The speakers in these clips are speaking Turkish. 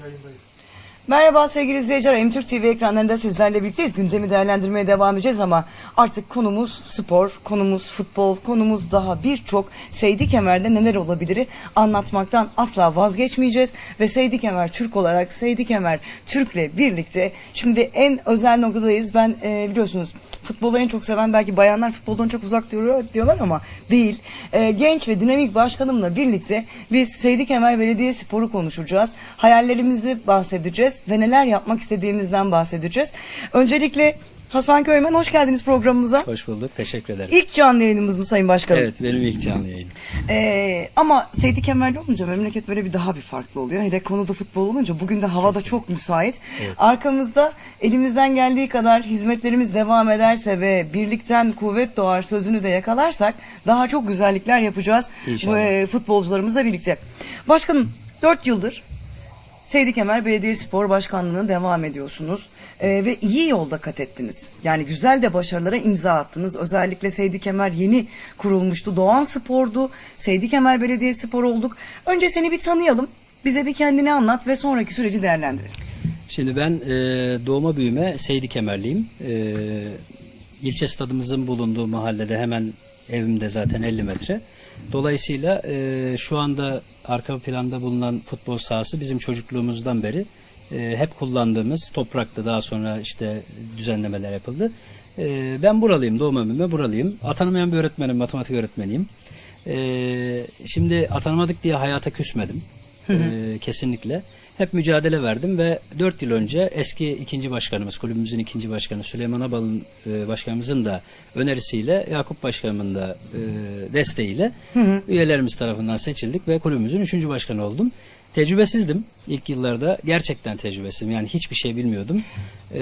Carrying by Merhaba sevgili izleyiciler. M-Türk TV ekranlarında sizlerle birlikteyiz. Gündemi değerlendirmeye devam edeceğiz ama artık konumuz spor, konumuz futbol, konumuz daha birçok Seydi Kemer'de neler olabilir anlatmaktan asla vazgeçmeyeceğiz. Ve Seydi Kemer Türk olarak Seydi Kemer Türk'le birlikte şimdi en özel noktadayız. Ben e, biliyorsunuz futbolu en çok seven belki bayanlar futboldan çok uzak diyor, diyorlar ama değil. Ee, genç ve dinamik başkanımla birlikte biz Seydi Kemal Belediye Sporu konuşacağız. Hayallerimizi bahsedeceğiz ve neler yapmak istediğimizden bahsedeceğiz. Öncelikle Hasan Köymen hoş geldiniz programımıza. Hoş bulduk. Teşekkür ederim. İlk canlı yayınımız mı Sayın Başkanım? Evet benim ilk canlı yayın. Ee, ama Seydi Kemer'le olunca memleket böyle bir daha bir farklı oluyor. Hele konuda futbol olunca bugün de havada çok müsait. Arkamızda elimizden geldiği kadar hizmetlerimiz devam ederse ve birlikten kuvvet doğar sözünü de yakalarsak daha çok güzellikler yapacağız İnşallah. bu, e, futbolcularımızla birlikte. Başkanım 4 yıldır Seydi Kemer Belediye Spor Başkanlığı'na devam ediyorsunuz. Ee, ve iyi yolda kat ettiniz. Yani güzel de başarılara imza attınız. Özellikle Seydi Kemer yeni kurulmuştu. Doğan Spor'du. Seydi Kemer Belediye Spor olduk. Önce seni bir tanıyalım. Bize bir kendini anlat ve sonraki süreci değerlendirelim. Şimdi ben e, doğma büyüme Seydi Kemerliyim. E, ilçe stadımızın bulunduğu mahallede hemen evimde zaten 50 metre. Dolayısıyla e, şu anda arka planda bulunan futbol sahası bizim çocukluğumuzdan beri e, hep kullandığımız topraktı. Daha sonra işte düzenlemeler yapıldı. E, ben buralıyım, doğma büyüme buralıyım. Atanamayan bir öğretmenim, matematik öğretmeniyim. E, şimdi atanamadık diye hayata küsmedim. E, kesinlikle. Hep mücadele verdim ve 4 yıl önce eski ikinci başkanımız, kulübümüzün ikinci başkanı Süleyman Abal'ın e, başkanımızın da önerisiyle, Yakup başkanımın da e, desteğiyle üyelerimiz tarafından seçildik ve kulübümüzün üçüncü başkanı oldum. Tecrübesizdim ilk yıllarda. Gerçekten tecrübesizdim. Yani hiçbir şey bilmiyordum. E,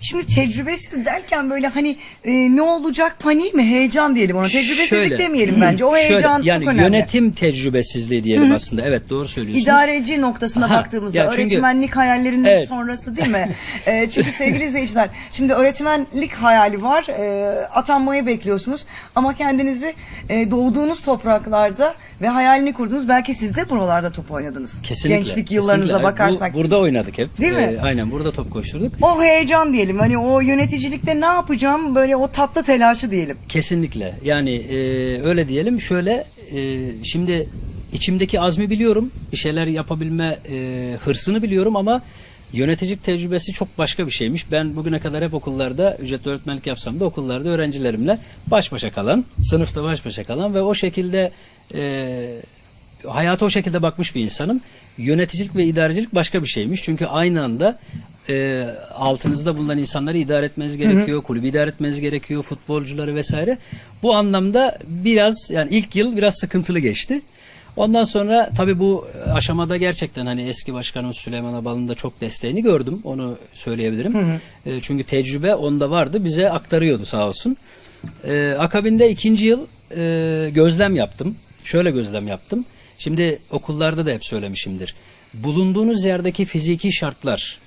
Şimdi tecrübesiz derken böyle hani e, ne olacak paniği mi heyecan diyelim ona. Tecrübesizlik şöyle- demeyelim bence. O şöyle, heyecan yani çok önemli. yönetim tecrübesizliği diyelim aslında. Evet doğru söylüyorsunuz. İdareci noktasına Ha, baktığımızda ya çünkü- öğretmenlik hayallerinin Evet. sonrası değil mi? Ee, çünkü sevgili izleyiciler şimdi öğretmenlik hayali var. Ee, atanmayı bekliyorsunuz ama kendinizi e, doğduğunuz topraklarda ve hayalini kurdunuz. Belki siz de buralarda top oynadınız. Kesinlikle. Gençlik yıllarınıza kesinlikle. bakarsak. Bu- burada oynadık hep. Değil mi? Ee, aynen burada top koşturduk. o heyecan diyelim. Hani o yöneticilikte ne yapacağım? Böyle o tatlı telaşı diyelim. Kesinlikle. Yani e, öyle diyelim. Şöyle e, şimdi içimdeki azmi biliyorum. Bir şeyler yapabilme e, hırsını biliyorum ama yöneticilik tecrübesi çok başka bir şeymiş. Ben bugüne kadar hep okullarda ücretli öğretmenlik yapsam da okullarda öğrencilerimle baş başa kalan, sınıfta baş başa kalan ve o şekilde e, hayata o şekilde bakmış bir insanım. Yöneticilik ve idarecilik başka bir şeymiş. Çünkü aynı anda e, altınızda bulunan insanları idare etmeniz gerekiyor, kulübü idare etmeniz gerekiyor, futbolcuları vesaire. Bu anlamda biraz yani ilk yıl biraz sıkıntılı geçti. Ondan sonra tabii bu aşamada gerçekten hani eski başkanımız Süleyman Abal'ın da çok desteğini gördüm. Onu söyleyebilirim. E, çünkü tecrübe onda vardı. Bize aktarıyordu sağ olsun. E, akabinde ikinci yıl e, gözlem yaptım. Şöyle gözlem yaptım. Şimdi okullarda da hep söylemişimdir. Bulunduğunuz yerdeki fiziki şartlar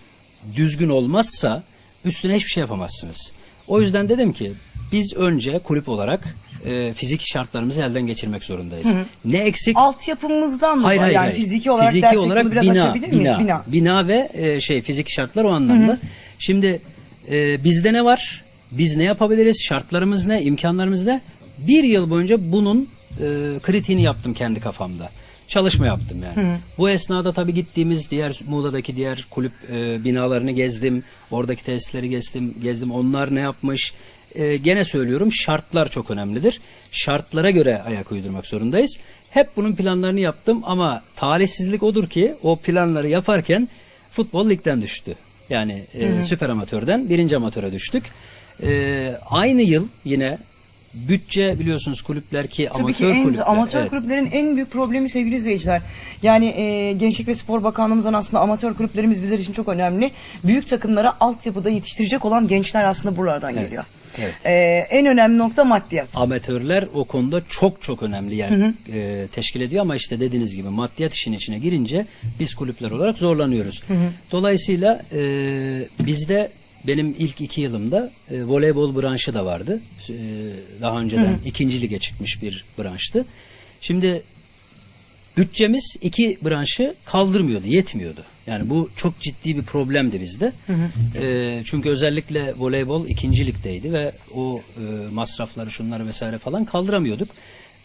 düzgün olmazsa üstüne hiçbir şey yapamazsınız. O yüzden dedim ki biz önce kulüp olarak e, fiziki şartlarımızı elden geçirmek zorundayız. Ne eksik? Altyapımızdan mı? Hayır hayır. yani hayır. fiziki olarak fiziki dersek olarak bunu biraz bina, açabilir miyiz? bina, Bina. bina ve e, şey fiziki şartlar o anlamda. Şimdi e, bizde ne var? Biz ne yapabiliriz? Şartlarımız ne? İmkanlarımız ne? Bir yıl boyunca bunun e, kritiğini yaptım kendi kafamda. Çalışma yaptım yani. Bu esnada tabii gittiğimiz diğer Muğla'daki diğer kulüp e, binalarını gezdim. Oradaki tesisleri gezdim. Gezdim. Onlar ne yapmış? E, gene söylüyorum şartlar çok önemlidir. Şartlara göre ayak uydurmak zorundayız. Hep bunun planlarını yaptım ama talihsizlik odur ki o planları yaparken futbol ligden düştü. Yani e, süper amatörden birinci amatöre düştük. E, aynı yıl yine bütçe biliyorsunuz kulüpler ki Tabii amatör ki en, kulüpler. amatör evet. kulüplerin en büyük problemi sevgili izleyiciler. Yani e, Gençlik ve Spor Bakanlığımızdan aslında amatör kulüplerimiz bizler için çok önemli. Büyük takımlara altyapıda yetiştirecek olan gençler aslında buralardan geliyor. evet. E, en önemli nokta maddiyat. amatörler o konuda çok çok önemli yer e, teşkil ediyor ama işte dediğiniz gibi maddiyat işin içine girince biz kulüpler olarak zorlanıyoruz. Dolayısıyla e, bizde benim ilk iki yılımda e, voleybol branşı da vardı. E, daha önceden ikinci lige çıkmış bir branştı. Şimdi bütçemiz iki branşı kaldırmıyordu, yetmiyordu. Yani bu çok ciddi bir problemdi bizde. Ee, çünkü özellikle voleybol ikinci ligdeydi ve o e, masrafları şunları vesaire falan kaldıramıyorduk.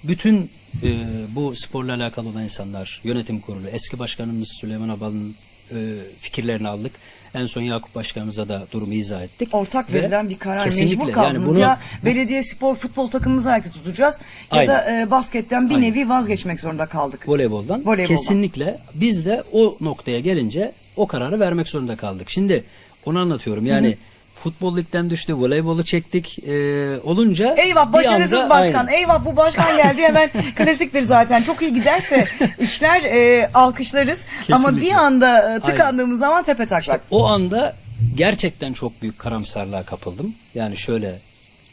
Bütün e, bu sporla alakalı olan insanlar, yönetim kurulu, eski başkanımız Süleyman Abal'ın e, fikirlerini aldık. En son Yakup Başkanımıza da durumu izah ettik. Ortak Ve verilen bir karar kesinlikle, mecbur yani kaldınız. bunu- ya belediye spor futbol takımımızı ayakta tutacağız ya da e, basketten bir Aynen. nevi vazgeçmek zorunda kaldık. voleyboldan. Voleyboldan. Kesinlikle biz de o noktaya gelince o kararı vermek zorunda kaldık. Şimdi onu anlatıyorum. Yani futbol ligden düştü, voleybolu çektik. Ee, olunca Eyvah başarısız anda- başkan. Aynen. Eyvah bu başkan geldi hemen klasiktir zaten. Çok iyi giderse işler e, alkışlarız. Ama bir Kesinlikle. anda e, tıkandığımız zaman tepe taklak. İşte o anda gerçekten çok büyük karamsarlığa kapıldım. Yani şöyle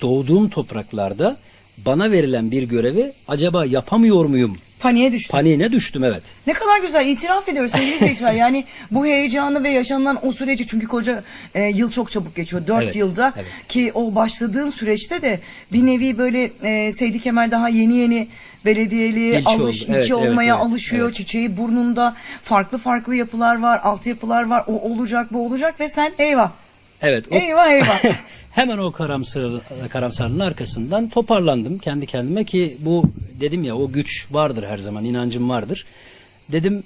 doğduğum topraklarda bana verilen bir görevi acaba yapamıyor muyum? Paniğe düştü. Paniğine düştüm evet. Ne kadar güzel itiraf ediyoruz sevgili seyirciler. Yani bu heyecanı ve yaşanılan o süreci çünkü koca e, yıl çok çabuk geçiyor. Dört Evet, yılda evet. ki o başladığın süreçte de bir nevi böyle e, Seydi Kemer daha yeni yeni belediyeliğe İlçe alış, oldu. Evet, ilçe evet, olmaya evet, alışıyor. evet. Çiçeği burnunda farklı farklı yapılar var, altyapılar var. O olacak, bu olacak ve sen eyvah. Evet. O, Eyvah eyvah. Hemen o karamsar, karamsarlığın arkasından toparlandım kendi kendime ki bu dedim ya o güç vardır her zaman inancım vardır. Dedim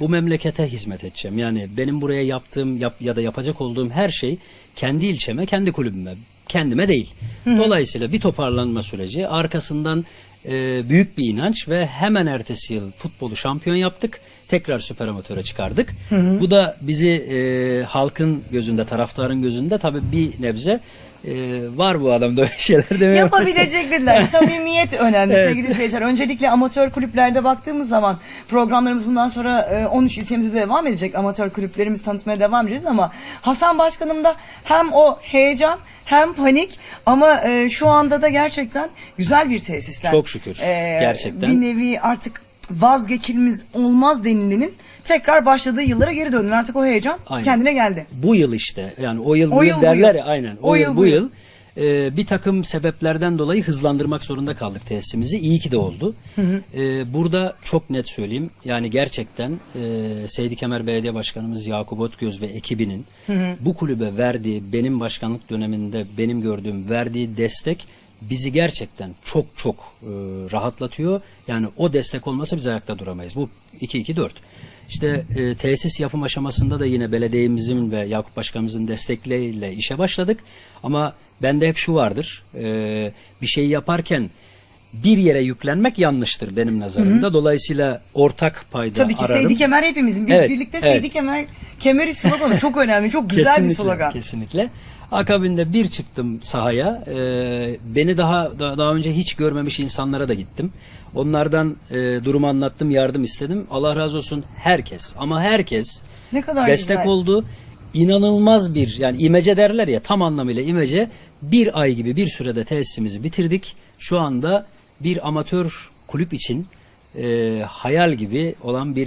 bu memlekete hizmet edeceğim. Yani benim buraya yaptığım yap, ya da yapacak olduğum her şey kendi ilçeme, kendi kulübüme, kendime değil. Dolayısıyla bir toparlanma süreci arkasından e, büyük bir inanç ve hemen ertesi yıl futbolu şampiyon yaptık. Tekrar süper amatöre çıkardık. Bu da bizi e, halkın gözünde, taraftarın gözünde tabii bir nebze e, var bu adamda öyle şeyler demeye. Yapabilecek dediler. Samimiyet önemli Evet. sevgili seyirciler. Öncelikle amatör kulüplerde baktığımız zaman programlarımız bundan sonra e, 13 ilçemizde devam edecek. Amatör kulüplerimizi tanıtmaya devam edeceğiz ama Hasan Başkanım'da hem o heyecan hem panik ama e, şu anda da gerçekten güzel bir tesisler. Çok şükür, gerçekten. Bir nevi artık vazgeçilmez olmaz denilenin tekrar başladığı yıllara geri döndün. Artık o heyecan Aynen. kendine geldi. Bu yıl işte yani o yıl bu O yıl yıl bu derler yıl. ya aynen. O, O yıl, yıl bu yıl e, bir takım sebeplerden dolayı hızlandırmak zorunda kaldık tesisimizi. İyi ki de oldu. E, burada çok net söyleyeyim. Yani gerçekten e, Seydi Kemer Belediye Başkanımız Yakup Otgöz ve ekibinin bu kulübe verdiği benim başkanlık döneminde benim gördüğüm verdiği destek bizi gerçekten çok çok e, rahatlatıyor. Yani o destek olmasa biz ayakta duramayız. Bu 2-2-4. İşte e, tesis yapım aşamasında da yine belediyemizin ve Yakup Başkanımızın destekleriyle işe başladık. Ama bende hep şu vardır. e, bir şey yaparken bir yere yüklenmek yanlıştır benim nazarımda. Dolayısıyla ortak payda Tabii ki ararım. Seydi Kemer hepimizin. Biz Evet, birlikte evet. Seydi Kemer Kemeri sloganı çok önemli. Çok güzel bir Kesinlikle, slogan. Kesinlikle. Akabinde bir çıktım sahaya. Ee, beni daha da- daha önce hiç görmemiş insanlara da gittim. Onlardan e, durumu anlattım, yardım istedim. Allah razı olsun herkes ama herkes Ne kadar destek güzel. oldu. İnanılmaz bir yani imece derler ya tam anlamıyla imece bir ay gibi bir sürede tesisimizi bitirdik. Şu anda bir amatör kulüp için e, hayal gibi olan bir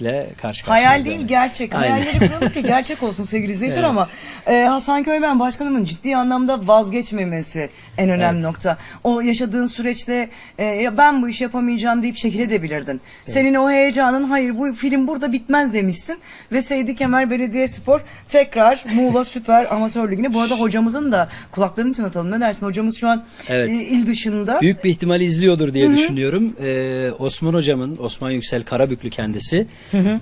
gerçekle karşı karşıyayız. Hayal değil yani. gerçek. Aynen. Hayalleri kuralım ki gerçek olsun sevgili izleyiciler Evet. ama e, Hasan Köymen Başkanımın ciddi anlamda vazgeçmemesi en önemli Evet. nokta. O yaşadığın süreçte e, ya ben bu işi yapamayacağım deyip çekilebilirdin. Senin o heyecanın hayır bu film burada bitmez demişsin ve Seydi Kemer Belediyespor tekrar Muğla Süper Amatör Ligi'ne bu arada hocamızın da kulaklarını çınlatalım ne dersin hocamız şu an Evet. e, il dışında. Büyük bir ihtimal izliyordur diye düşünüyorum. Ee, Osman hocamın, Osman Yüksel Karabüklü kendisi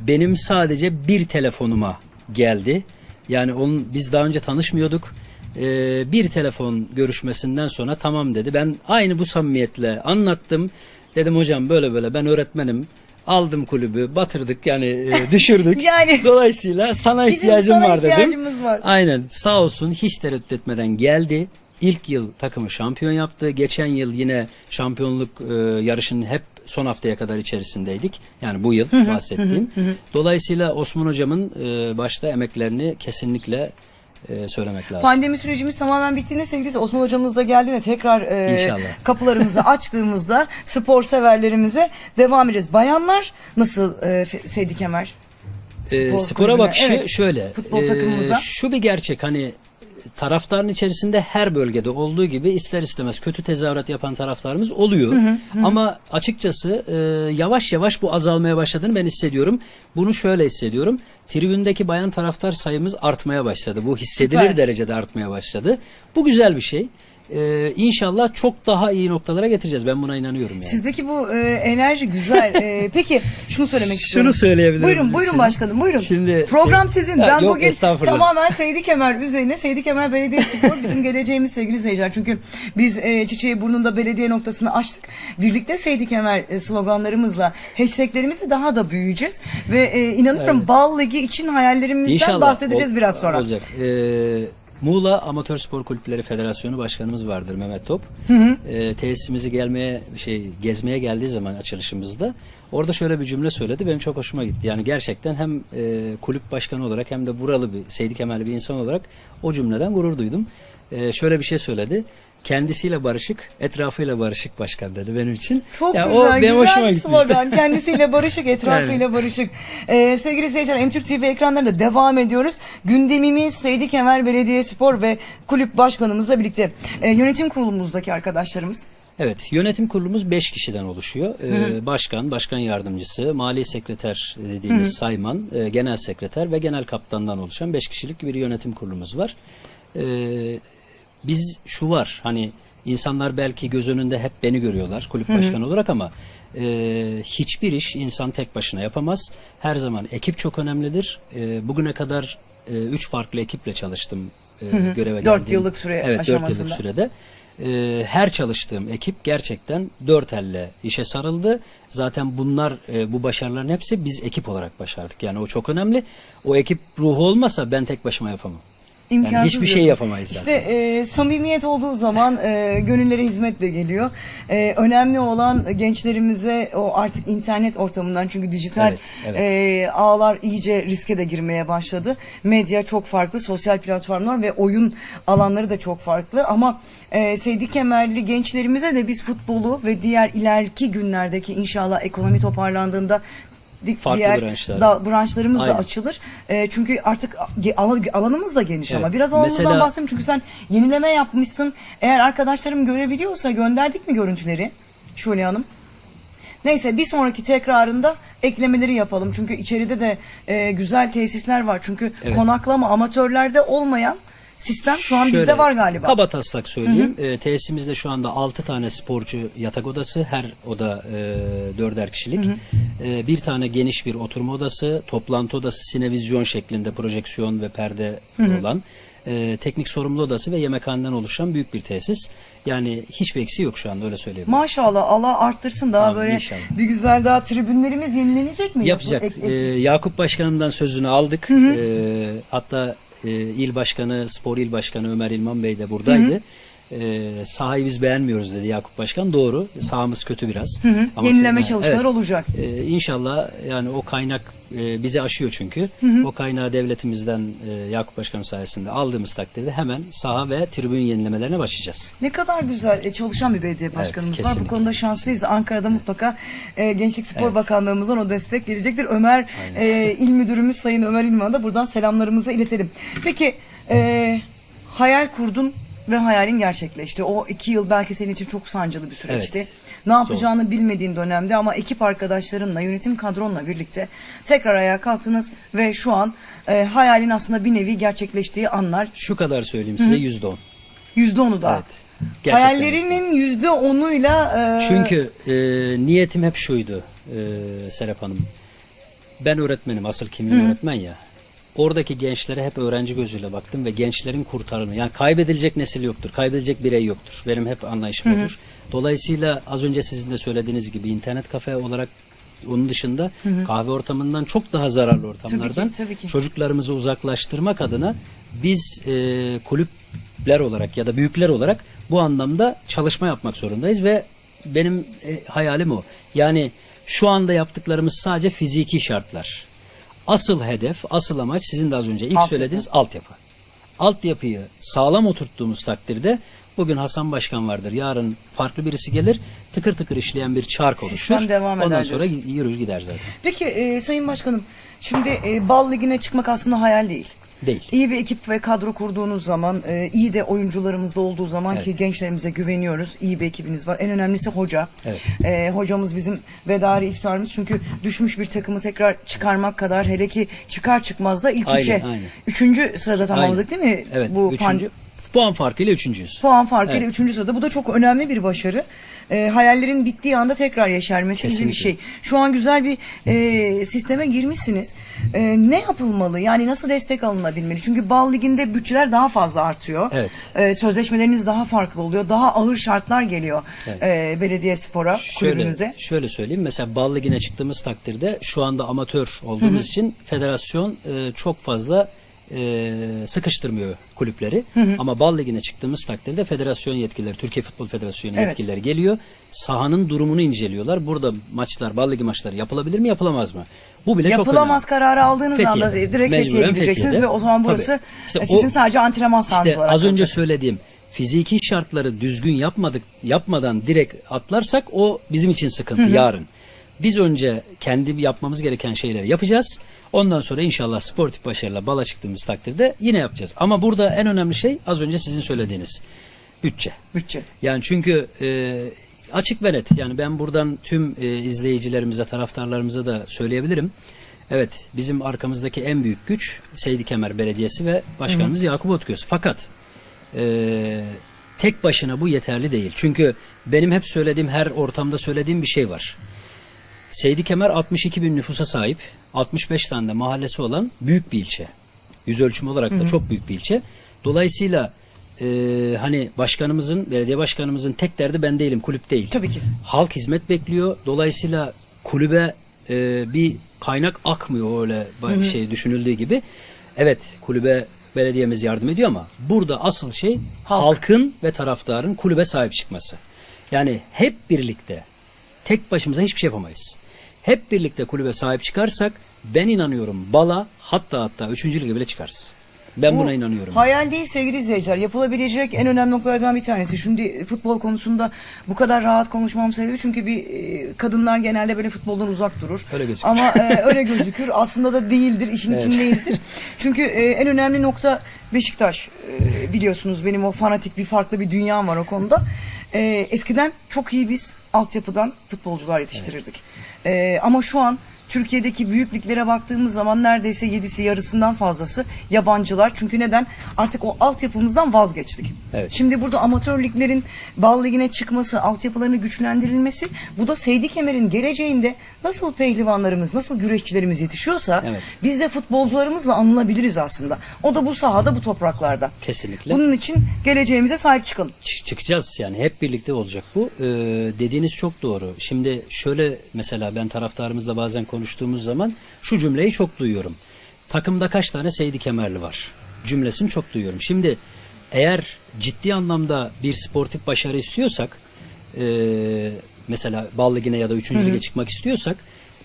benim sadece bir telefonuma geldi. Yani onun biz daha önce tanışmıyorduk. Ee, bir telefon görüşmesinden sonra tamam dedi. Ben aynı bu samimiyetle anlattım. Dedim hocam böyle böyle ben öğretmenim. Aldım kulübü, batırdık yani e, düşürdük. Yani- Dolayısıyla sana Bizim ihtiyacım sana var dedim. ihtiyacımız var. Aynen sağ olsun hiç tereddüt etmeden geldi. İlk yıl takımı şampiyon yaptı. Geçen yıl yine şampiyonluk e, yarışının hep son haftaya kadar içerisindeydik. Yani bu yıl bahsettiğim. Dolayısıyla Osman hocamın e, başta emeklerini kesinlikle e, söylemek lazım. Pandemi sürecimiz tamamen bittiğinde sevgili Osman hocamız da geldiğinde tekrar e, İnşallah. kapılarımızı açtığımızda spor severlerimize devam edeceğiz. Bayanlar nasıl e, Fe- Seydi Kemer? Spor spora kulübüne, bakışı evet. şöyle. Futbol e, takımımıza. şu bir gerçek hani taraftarın içerisinde her bölgede olduğu gibi ister istemez kötü tezahürat yapan taraftarımız oluyor. Ama açıkçası e, yavaş yavaş bu azalmaya başladığını ben hissediyorum. Bunu şöyle hissediyorum. Tribündeki bayan taraftar sayımız artmaya başladı. Bu hissedilir Süper. derecede artmaya başladı. Bu güzel bir şey. E, inşallah çok daha iyi noktalara getireceğiz. Ben buna inanıyorum yani. Sizdeki bu e, enerji güzel. E, peki şunu söylemek Şunu istiyorum. söyleyebilirim Buyurun buyurun size. başkanım buyurun. Şimdi- Program sizin. ha, Ben yok, bugün tamamen Seydi Kemer üzerine Seydi Kemer Belediyespor bizim geleceğimiz sevgili seyirciler. Çünkü biz e, Çiçeği Burnu'nda belediye noktasını açtık. Birlikte Seydi Kemer e, sloganlarımızla hashtaglerimizle daha da büyüyeceğiz. Ve e, inanıyorum Bal Ligi için hayallerimizden İnşallah bahsedeceğiz ol- biraz sonra. Olacak. Ee, Muğla Amatör Spor Kulüpleri Federasyonu Başkanımız vardır Mehmet Top. Ee, tesisimizi gelmeye şey gezmeye geldiği zaman açılışımızda orada şöyle bir cümle söyledi. Benim çok hoşuma gitti. Yani gerçekten hem e, kulüp başkanı olarak hem de buralı bir Seydi Kemal'i bir insan olarak o cümleden gurur duydum. Ee, şöyle bir şey söyledi. Kendisiyle barışık, etrafıyla barışık başkan dedi benim için. Çok Ya güzel, o benim güzel hoşuma bir gitti slogan. işte. Kendisiyle barışık, etrafıyla barışık. Ee, sevgili seyirciler, MTürk TV ekranlarında devam ediyoruz. Gündemimiz Seydi Kemer Belediyespor ve kulüp başkanımızla birlikte. Ee, yönetim kurulumuzdaki arkadaşlarımız. Evet, yönetim kurulumuz 5 kişiden oluşuyor. Ee, başkan, başkan yardımcısı, mali sekreter dediğimiz sayman, e, genel sekreter ve genel kaptandan oluşan 5 kişilik bir yönetim kurulumuz var. Ee, biz şu var, hani insanlar belki göz önünde hep beni görüyorlar kulüp başkanı olarak ama e, hiçbir iş insan tek başına yapamaz. Her zaman ekip çok önemlidir. E, bugüne kadar 3 farklı ekiple çalıştım e, göreve Dört geldiğim- yıllık süre evet, dört aşamasında. yıllık sürede. Ee, her çalıştığım ekip gerçekten dört elle işe sarıldı. Zaten bunlar e, bu başarıların hepsi biz ekip olarak başardık. Yani o çok önemli. O ekip ruhu olmasa ben tek başıma yapamam. Yani İmkansız hiçbir şey yapamayız zaten. İşte e, samimiyet olduğu zaman e, gönüllere hizmetle geliyor. E, önemli olan gençlerimize o artık internet ortamından çünkü dijital Evet, evet. e, ağlar iyice riske de girmeye başladı. Medya çok farklı, sosyal platformlar ve oyun alanları da çok farklı ama e, Seydi Kemerli gençlerimize de biz futbolu ve diğer ileriki günlerdeki inşallah ekonomi toparlandığında di- Farklı diğer branşlar. da, branşlarımız da Aynen. açılır. E, çünkü artık ge- alan- alanımız da geniş ama Evet. biraz alanımızdan Mesela- bahsedeyim çünkü sen yenileme yapmışsın. Eğer arkadaşlarım görebiliyorsa gönderdik mi görüntüleri? Şule Hanım. Neyse bir sonraki tekrarında eklemeleri yapalım. Çünkü içeride de e, güzel tesisler var. Çünkü Evet. konaklama amatörlerde olmayan sistem şu an Şöyle, bizde var galiba. Kaba taslak söyleyeyim. Ee, tesisimizde şu anda 6 tane sporcu yatak odası. Her oda e, dörder kişilik. Ee, bir tane geniş bir oturma odası, toplantı odası, sinevizyon şeklinde projeksiyon ve perde olan. e, teknik sorumlu odası ve yemekhaneden oluşan büyük bir tesis. Yani hiçbir eksiği yok şu anda öyle söyleyeyim. Maşallah Allah arttırsın daha Amin, böyle inşallah. bir güzel daha tribünlerimiz yenilenecek mi? Yapacak. Ee, Yakup Başkanım'dan sözünü aldık. Ee, hatta e, il başkanı, spor il başkanı Ömer İlman Bey de buradaydı. Ee, sahayı biz beğenmiyoruz dedi Yakup Başkan. Doğru. Sahamız kötü biraz. Ama- Yenileme Evet. çalışmaları olacak. Ee, inşallah yani o kaynak e, bizi aşıyor çünkü. O kaynağı devletimizden e, Yakup Başkanım sayesinde aldığımız takdirde hemen saha ve tribün yenilemelerine başlayacağız. Ne kadar güzel e, çalışan bir belediye başkanımız var. Bu kesinlikle. konuda şanslıyız. Ankara'da mutlaka e, Gençlik Spor Evet. Bakanlığımızdan o destek gelecektir. Ömer e, İl Müdürümüz Sayın Ömer İlman'a da buradan selamlarımızı iletelim. Peki e, hayal kurdun ve hayalin gerçekleşti. O iki yıl belki senin için çok sancılı bir süreçti. Evet. Ne yapacağını bilmediğin dönemde ama ekip arkadaşlarınla, yönetim kadronla birlikte tekrar ayağa kalktınız ve şu an e, hayalin aslında bir nevi gerçekleştiği anlar. Şu kadar söyleyeyim size yüzde on. Yüzde onu da. Evet. Gerçekten Hayallerinin yüzde onuyla e, Çünkü e, niyetim hep şuydu e, Serap Hanım. Ben öğretmenim, asıl kimliğim öğretmen ya. Oradaki gençlere hep öğrenci gözüyle baktım ve gençlerin kurtarımı. Yani kaybedilecek nesil yoktur, kaybedilecek birey yoktur. Benim hep anlayışım odur. Dolayısıyla az önce sizin de söylediğiniz gibi internet kafe olarak onun dışında kahve ortamından çok daha zararlı ortamlardan tabii ki. çocuklarımızı uzaklaştırmak adına biz e, kulüpler olarak ya da büyükler olarak bu anlamda çalışma yapmak zorundayız ve benim e, hayalim o. Yani şu anda yaptıklarımız sadece fiziki şartlar. Asıl hedef, asıl amaç sizin de az önce ilk Altyapı. söylediğiniz altyapı. Altyapıyı sağlam oturttuğumuz takdirde bugün Hasan Başkan vardır. Yarın farklı birisi gelir. Tıkır tıkır işleyen bir çark Sistem oluşur. devam Ondan eder sonra yürür gider zaten. Peki e, Sayın Başkanım şimdi e, bal ligine çıkmak aslında hayal değil. Değil. İyi bir ekip ve kadro kurduğunuz zaman, e, iyi de oyuncularımız da olduğu zaman Evet. ki gençlerimize güveniyoruz. İyi bir ekibiniz var. En önemlisi hoca. Evet. E, hocamız bizim vedari iftarımız. Çünkü düşmüş bir takımı tekrar çıkarmak kadar hele ki çıkar çıkmaz da ilk Aynen, üçe. aynen. Üçüncü sırada tamamladık değil mi? Evet. Bu üçüncü, Pancı- puan farkıyla üçüncüyüz. puan farkıyla Evet. üçüncü sırada. Bu da çok önemli bir başarı. E, hayallerin bittiği anda tekrar yeşermesi gibi bir Kesinlikle. şey. Şu an güzel bir e, sisteme girmişsiniz. E, ne yapılmalı? Yani nasıl destek alınabilmeli? Çünkü bal liginde bütçeler daha fazla artıyor. Evet. E, sözleşmeleriniz daha farklı oluyor. Daha ağır şartlar geliyor Evet. e, belediye spora, Şöyle, kulübümüze. şöyle söyleyeyim. Mesela Bal Ligi'ne çıktığımız takdirde şu anda amatör olduğumuz için federasyon e, çok fazla e, sıkıştırmıyor kulüpleri. Ama Bal Ligi'ne çıktığımız takdirde federasyon yetkilileri, Türkiye Futbol Federasyonu Evet. yetkilileri geliyor. Sahanın durumunu inceliyorlar. Burada maçlar, Bal Ligi maçları yapılamaz mı, yapılamaz mı? Bu bile çok Yapılamaz kararı aldığınız Fethiye'de. anda direkt Fethiye'ye Mecburen gideceksiniz Fethiye'de. ve o zaman Tabii. burası İşte e, sizin o- sadece antrenman sahanız İşte olarak az önce kalacak. söylediğim fiziki şartları düzgün yapmadık yapmadan direkt atlarsak o bizim için sıkıntı yarın. Biz önce kendi yapmamız gereken şeyleri yapacağız. Ondan sonra inşallah sportif başarıyla bala çıktığımız takdirde yine yapacağız. Ama burada en önemli şey az önce sizin söylediğiniz bütçe. Bütçe. Yani çünkü e, açık ve net. Yani ben buradan tüm e, izleyicilerimize, taraftarlarımıza da söyleyebilirim. Evet, bizim arkamızdaki en büyük güç Seydi Kemer Belediyesi ve Başkanımız Yakup Otgöz. Fakat e, tek başına bu yeterli değil. Çünkü benim hep söylediğim, her ortamda söylediğim bir şey var. Seydi Kemer 62 bin nüfusa sahip, 65 tane de mahallesi olan büyük bir ilçe. Yüz ölçümü olarak da çok büyük bir ilçe. Dolayısıyla e, hani başkanımızın, belediye başkanımızın tek derdi ben değilim, kulüp değil. Tabii ki. Halk hizmet bekliyor. Dolayısıyla kulübe e, bir kaynak akmıyor öyle ba- şey düşünüldüğü gibi. Evet kulübe belediyemiz yardım ediyor ama burada asıl şey Halk. halkın ve taraftarın kulübe sahip çıkması. Yani hep birlikte tek başımıza hiçbir şey yapamayız. Hep birlikte kulübe sahip çıkarsak ben inanıyorum bala hatta hatta 3. lige bile çıkarız. Ben Bu buna inanıyorum. Hayal değil sevgili izleyiciler. Yapılabilecek en önemli noktalardan bir tanesi. Şimdi futbol konusunda bu kadar rahat konuşmam sebebi çünkü bir e, kadınlar genelde böyle futboldan uzak durur. Öyle gözükür. Ama e, öyle gözükür. Aslında da değildir. işin içindeyizdir. Çünkü e, en önemli nokta Beşiktaş. E, biliyorsunuz benim o fanatik bir farklı bir dünyam var o konuda. E, eskiden çok iyi biz altyapıdan futbolcular yetiştirirdik. E, ama şu an Türkiye'deki büyüklüklere baktığımız zaman neredeyse yedisi yarısından fazlası yabancılar. Çünkü neden? Artık o altyapımızdan vazgeçtik. Evet. Şimdi burada amatör liglerin bal ligine çıkması, altyapılarının güçlendirilmesi bu da Seydi Kemer'in geleceğinde nasıl pehlivanlarımız, nasıl güreşçilerimiz yetişiyorsa Evet. biz de futbolcularımızla anılabiliriz aslında. O da bu sahada, bu topraklarda. Kesinlikle. Bunun için geleceğimize sahip çıkalım. Ç- çıkacağız yani hep birlikte olacak bu. Ee, dediğiniz çok doğru. Şimdi şöyle mesela ben taraftarımızla bazen konuştuğumuz zaman şu cümleyi çok duyuyorum. Takımda kaç tane Seydi Kemerli var? Cümlesini çok duyuyorum. Şimdi eğer ciddi anlamda bir sportif başarı istiyorsak e, mesela Bal Ligi'ne ya da 3. lige çıkmak istiyorsak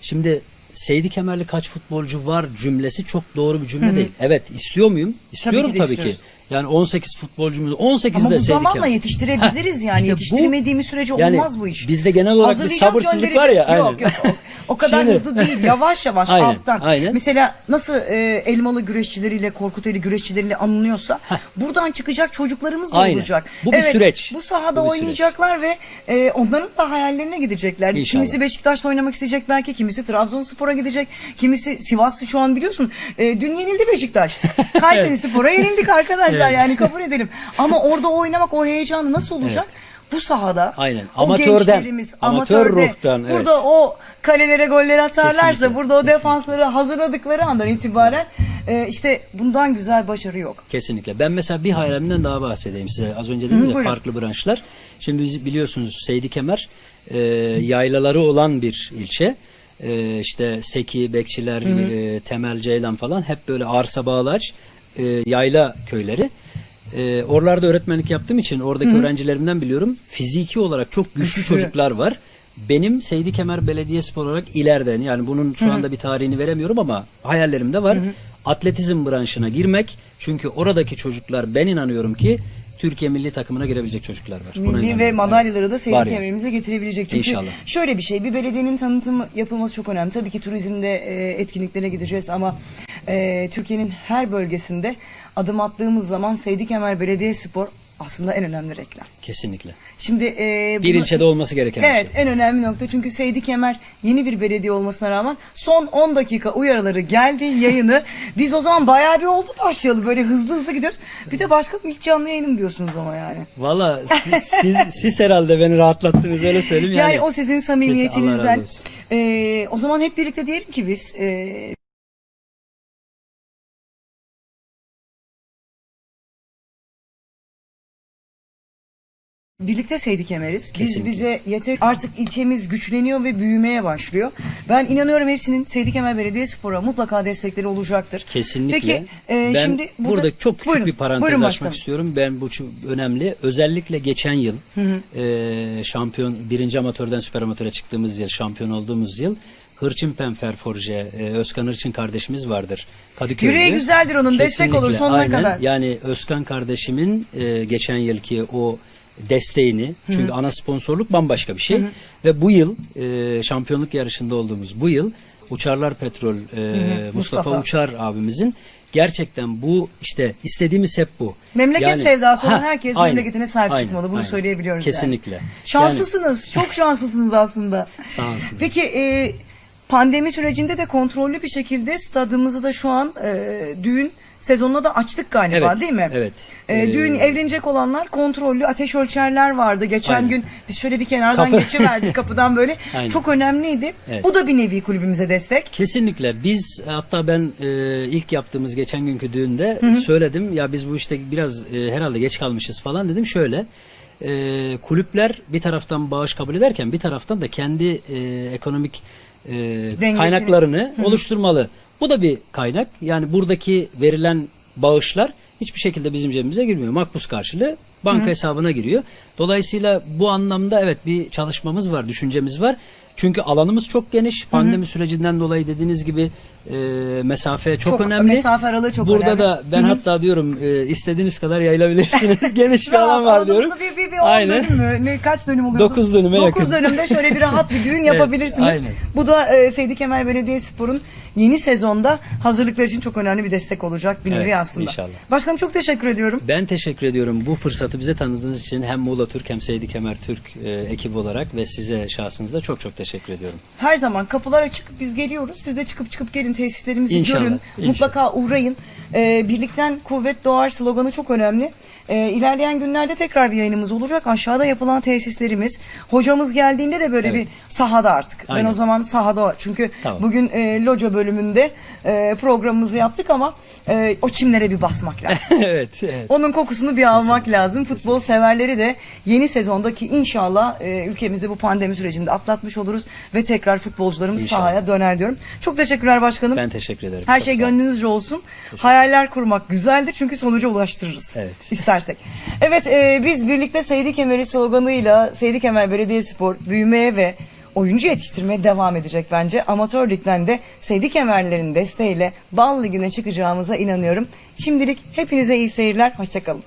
şimdi Seydi Kemerli kaç futbolcu var cümlesi çok doğru bir cümle değil. Evet istiyor muyum? İstiyorum de tabii, istiyoruz. ki. Yani 18 futbolcumuz 18 Ama de bu Seydi zamanla Kemer. yetiştirebiliriz yani. işte bu- Yetiştiremediğimiz sürece olmaz bu iş. Bizde genel olarak bir Hazırlayacağız, sabırsızlık var ya. göndereceğiz. Yok yok. O, kadar Şimdi- hızlı değil. Yavaş yavaş Aynen, alttan. aynen. Mesela nasıl e, elmalı güreşçileriyle, Korkuteli güreşçileriyle anılıyorsa buradan çıkacak çocuklarımız da Aynen. olacak. Bu bir süreç. Bu sahada Bu bir süreç. oynayacaklar ve e, onların da hayallerine gidecekler. İnşallah. Kimisi Beşiktaş'ta oynamak isteyecek belki, kimisi Trabzonspor'a gidecek, kimisi Sivas şu an biliyorsun. E, dün yenildi Beşiktaş. Kayseri Spor'a yenildik arkadaşlar yani kabul edelim. Ama orada oynamak o heyecanı nasıl olacak? Bu sahada Aynen. o Amatörden, gençlerimiz amatör amatörde, ruhtan, evet. burada o kalelere golleri atarlarsa Kesinlikle, burada o defansları hazırladıkları andan itibaren e, işte bundan güzel başarı yok. Kesinlikle. Ben mesela bir hayalimden daha bahsedeyim size. Az önce dediniz Hı, ya buyurun. farklı branşlar. Şimdi biz biliyorsunuz Seydi Kemer e, yaylaları olan bir ilçe. E, işte Seki, Bekçiler, e, Temel, Ceylan falan hep böyle arsa bağlaç e, yayla köyleri. E, oralarda öğretmenlik yaptığım için oradaki öğrencilerimden biliyorum. Fiziki olarak çok güçlü Güçlü. çocuklar var. Benim Seydi Kemer Belediyespor olarak ileriden yani bunun şu anda bir tarihini veremiyorum ama hayallerimde var. Atletizm branşına girmek. Çünkü oradaki çocuklar ben inanıyorum ki Türkiye milli takımına girebilecek çocuklar var. Buna Milli ve inanıyorum. madalyaları da Var yani. kemerimize getirebilecek. Çünkü İnşallah. şöyle bir şey bir belediyenin tanıtımı yapılması çok önemli. Tabii ki turizmde e, etkinliklere gideceğiz ama e, Türkiye'nin her bölgesinde adım attığımız zaman Seydi Kemer Belediyespor aslında en önemli reklam. Kesinlikle. Şimdi e, Bir bunu- ilçede olması gereken bir Evet şey. en önemli nokta çünkü Seydi Kemer yeni bir belediye olmasına rağmen son 10 dakika uyarıları geldi yayını. Biz o zaman bayağı bir oldu başlayalı böyle hızlı hızlı gidiyoruz. Bir de başkanım ilk canlı yayınım diyorsunuz ama yani. Valla siz, siz, siz herhalde beni rahatlattınız öyle söyleyeyim. Yani, Yani, o sizin samimiyetinizden. E, o zaman hep birlikte diyelim ki biz e, Birlikte Seydi Kemer'iz. Biz Kesinlikle. bize yeter artık ilçemiz güçleniyor ve büyümeye başlıyor. Ben inanıyorum hepsinin Seydi Kemer Belediyespor'a mutlaka destekleri olacaktır. Kesinlikle. Peki e, ben şimdi burada, çok küçük Buyurun, bir parantez buyurun açmak başkanım. istiyorum. Ben bu çok önemli. Özellikle geçen yıl e, şampiyon birinci amatörden süper amatöre çıktığımız yıl şampiyon olduğumuz yıl Hırçın Penfer Forje e, Özkan Hırçın kardeşimiz vardır. Kadıköy'de. Yüreği güzeldir onun, destek olur sonuna kadar. Yani Özkan kardeşimin e, geçen yılki o desteğini çünkü ana sponsorluk bambaşka bir şey ve bu yıl e, şampiyonluk yarışında olduğumuz bu yıl Uçarlar Petrol e, Mustafa, Mustafa. Uçar abimizin gerçekten bu işte istediğimiz hep bu. Memleket sevdası olan ha, herkes aynen, memleketine sahip aynen, çıkmalı. Bunu aynen. söyleyebiliyoruz yani. Kesinlikle. Şanslısınız. Çok şanslısınız aslında. Sağ olsun. Peki e, pandemi sürecinde de kontrollü bir şekilde stadımızı da şu an e, düğün sezonuna da açtık galiba Evet, değil mi? evet. E, Ee, düğün evlenecek olanlar kontrollü ateş ölçerler vardı. Geçen Aynen. gün biz şöyle bir kenardan Kapı- geçiverdik kapıdan böyle. Aynen. Çok önemliydi. Evet. Bu da bir nevi kulübümüze destek. Kesinlikle biz hatta ben e, ilk yaptığımız geçen günkü düğünde söyledim ya biz bu işte biraz e, herhalde geç kalmışız falan dedim şöyle e, kulüpler bir taraftan bağış kabul ederken bir taraftan da kendi e, ekonomik e, Dengesini- kaynaklarını oluşturmalı. Bu da bir kaynak yani buradaki verilen bağışlar hiçbir şekilde bizim cebimize girmiyor. Makbuz karşılığı banka hesabına giriyor. Dolayısıyla bu anlamda evet bir çalışmamız var, düşüncemiz var. Çünkü alanımız çok geniş. Pandemi sürecinden dolayı dediğiniz gibi e, mesafe çok, Çok- önemli. mesafe aralığı çok Burada önemli. da ben hatta diyorum e, istediğiniz kadar yayılabilirsiniz. geniş bir alan var diyorum. Bir, bir, bir on dönüm mü? Ne, kaç dönüm oluyor? Dokuz dönüme Dokuz yakın. dönümde şöyle bir rahat bir düğün yapabilirsiniz. aynen. Bu da e, Seydi Kemal Belediyespor'un yeni sezonda hazırlıklar için çok önemli bir destek olacak bir nevi Evet, aslında. inşallah. Başkanım çok teşekkür ediyorum. Ben teşekkür ediyorum bu fırsatı bize tanıdığınız için hem Muğla Türk hem Seydi Kemer Türk e, ekibi olarak ve size şahsınızda çok çok teşekkür ediyorum. Her zaman kapılar açık. Biz geliyoruz. Siz de çıkıp çıkıp gelin tesislerimizi İnşallah, görün. inşallah. Mutlaka uğrayın. E, birlikten kuvvet doğar sloganı çok önemli. E, ilerleyen günlerde tekrar bir yayınımız olacak. Aşağıda yapılan tesislerimiz. Hocamız geldiğinde de böyle Evet. bir sahada artık. Ben Aynen. o zaman sahada çünkü Tamam. bugün e, loca bölümünde e, programımızı yaptık ama e, o çimlere bir basmak lazım. evet, evet. Onun kokusunu bir almak lazım. Futbol severleri de yeni sezondaki inşallah e, ülkemizde bu pandemi sürecinde atlatmış oluruz ve tekrar futbolcularımız İnşallah. sahaya döner diyorum. Çok teşekkürler başkanım. Ben teşekkür ederim. Her Çok şey sağ olun. gönlünüzce olsun. Hayaller kurmak güzeldir çünkü sonuca ulaştırırız. Evet edersek. Evet e, biz birlikte Seydi Kemer'i sloganıyla Seydi Kemer Belediyespor büyümeye ve oyuncu yetiştirmeye devam edecek bence. Amatör ligden de Seydi Kemerlerin desteğiyle Bal Ligi'ne çıkacağımıza inanıyorum. Şimdilik hepinize iyi seyirler, hoşçakalın.